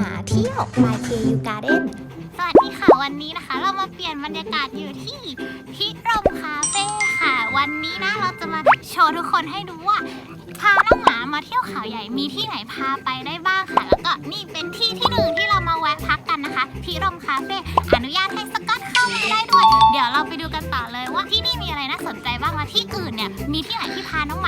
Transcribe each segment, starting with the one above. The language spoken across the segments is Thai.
by KU Garden สวัสดีค่ะวันนี้นะคะ เรามาเปลี่ยนบรรยากาศอยู่ที่พิรมคาเฟ่ค่ะ วันนี้นะเราจะมาโชว์ทุกคนให้ดูว่า พาน้องหมามาเที่ยวเขาใหญ่มีที่ไหนพาไปได้บ้างค่ะ แล้วก็นี่เป็นที่ที่หนึ่งที่เรามาแวะพักกันนะคะพิรมคาเฟ่อนุญาตให้สกัดเข้ามาได้ด้วย เดี๋ยวเราไปดูกันต่อเลยว่าที่นี่มีอะไรน่าสนใจบ้างและที่อื่นเนี่ยมีที่ไหนที่พาน้อง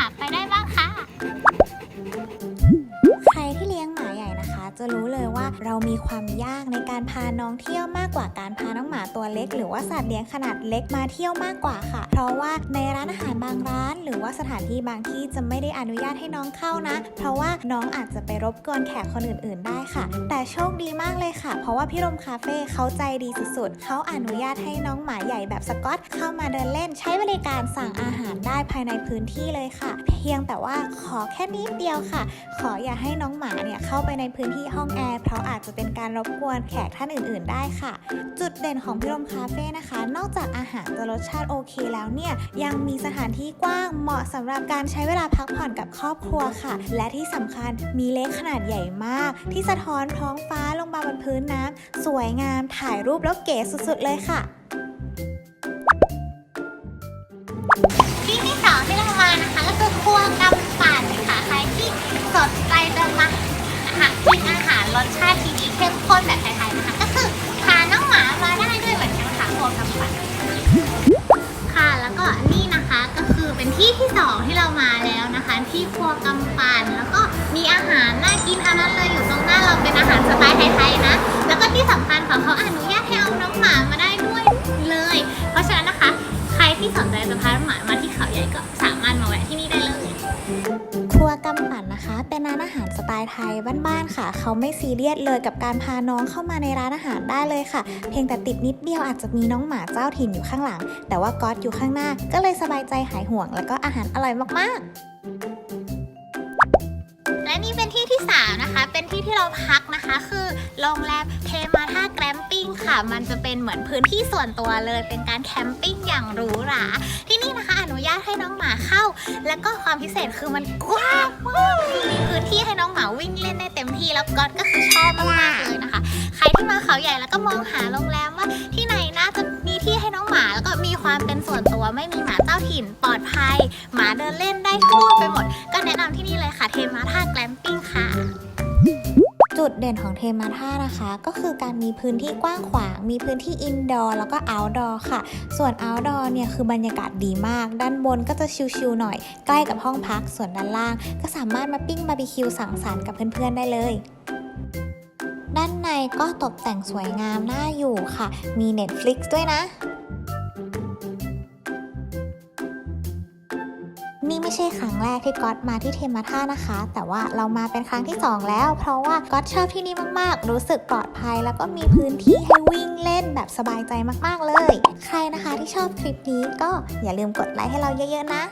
จะรู้เลยว่าเรามีความยากในการพาน้องเที่ยวมากกว่าการพาน้องหมาตัวเล็ก หรือว่าสัตว์เลี้ยงขนาดเล็กมาเที่ยวมากกว่าค่ะ เพราะว่าในร้านอาหารบางร้าน หรือว่าสถานที่บางที่จะไม่ได้อนุญาตให้น้องเข้านะ เพราะว่าน้องอาจจะไปรบกวนแขกคนอื่น ๆ ได้ค่ะ แต่โชคดีมากเลยค่ะ เพราะว่าพี่รมคาเฟ่เขาใจดีสุดๆเขาอนุญาตให้น้องหมาใหญ่แบบสกอต เข้ามาเดินเล่น ใช้บริการสั่งอาหารได้ภายในพื้นที่เลยค่ะ เพียงแต่ว่าขอแค่นิดเดียวค่ะ ขออย่าให้น้องหมาเนี่ยเข้าไปในพื้นที่ห้องแอร์เพราะอาจจะเป็นการรบกวนแขกท่านอื่น ๆ ได้ค่ะ จุดเด่นของพิรมคาเฟ่นะคะ นอกจากอาหารจะรสชาติโอเคแล้วเนี่ยยังมีสถานที่กว้างเหมาะสำหรับการใช้เวลาพักผ่อนกับครอบครัวค่ะ และที่สำคัญมีเลคขนาดใหญ่มาก ที่สะท้อนท้องฟ้าลงมาบนพื้นน้ำสวยงามถ่ายรูปแล้วเก๋สุด ๆ เลยค่ะ รสชาติที่ดีเข้มข้นแบบไทยๆนะคะ ก็คือพาน้องหมามาได้ด้วยเหมือนกันค่ะครัวกำปั่นค่ะแล้วก็นี่นะคะก็คือเป็นที่ที่สองที่เรามาแล้วนะคะ ที่ครัวกำปั่นแล้วก็มีอาหารน่ากินทั้งนั้นเลยอยู่ตรงหน้าเราเป็นอาหารสไตล์ไทยๆนะ แล้วก็ที่สำคัญค่ะเขาอนุญาตให้เอาน้องหมามาได้ด้วยเลย เพราะฉะนั้นนะคะ ใครที่สนใจจะพาน้องหมามาที่เขาใหญ่ก็สามารถมาแวะที่นี่ได้เลย ครัวกำปั่นนะคะ เป็นร้านอาหารสไตล์ไทยบ้านๆค่ะ เขาไม่ซีเรียสเลยกับการพาน้องเข้ามาในร้านอาหารได้เลยค่ะ เพียงแต่ติดนิดเดียวอาจจะมีน้องหมาเจ้าถิ่นอยู่ข้างหลัง แต่ว่าก๊อตอยู่ข้างหน้า ก็เลยสบายใจหายห่วง แล้วก็อาหารอร่อยมากๆ และนี่เป็นที่ที่สามนะคะ เป็นที่ที่เราพักนะคะ คือโรงแรมเทมาท่าแกรมปิ้งค่ะ มันจะเป็นเหมือนพื้นที่ส่วนตัวเลย เป็นการแคมปิ้งอย่างหรูหรา ที่นี่นะคะ ญาตให้น้องหมาเข้า แล้วก็ความพิเศษคือมันกว้างมากมีพื้นที่ให้น้องหมาวิ่งเล่นได้เต็มที่แล้วก๊อตก็คือชอบมากๆเลยนะคะ ใครที่มาเขาใหญ่แล้วก็มองหาโรงแรมว่าที่ไหนน่าจะมีที่ให้น้องหมาแล้วก็มีความเป็นส่วนตัวไม่มีหมาเจ้าถิ่นปลอดภัย หมาเดินเล่นได้ทั่วไปหมด ก็แนะนำที่นี่เลยค่ะเทมาท่าแกลมปิ้ง จุดเด่นของเทมาท่านะคะ ก็คือการมีพื้นที่กว้างขวาง มีพื้นที่อินดอร์แล้วก็เอาท์ดอร์ค่ะ ส่วนเอาท์ดอร์เนี่ยคือบรรยากาศดีมาก ด้านบนก็จะชิลๆหน่อย ใกล้กับห้องพัก ส่วนด้านล่าง ก็สามารถมาปิ้งบาร์บีคิวสังสรรค์กับเพื่อนๆได้เลยด้านในก็ตกแต่งสวยงามน่าอยู่ค่ะ มี Netflix ด้วยนะ นี่ไม่ใช่ครั้งแรกที่ก๊อตมาที่เทมาท่านะคะ แต่ว่าเรามาเป็นครั้งที่ 2 แล้ว เพราะว่าก๊อตชอบที่นี่มากๆ รู้สึกปลอดภัย แล้วก็มีพื้นที่ให้วิ่งเล่นแบบสบายใจมากๆเลย ใครนะคะที่ชอบคลิปนี้ก็อย่าลืมกดไลค์ให้เราเยอะๆนะ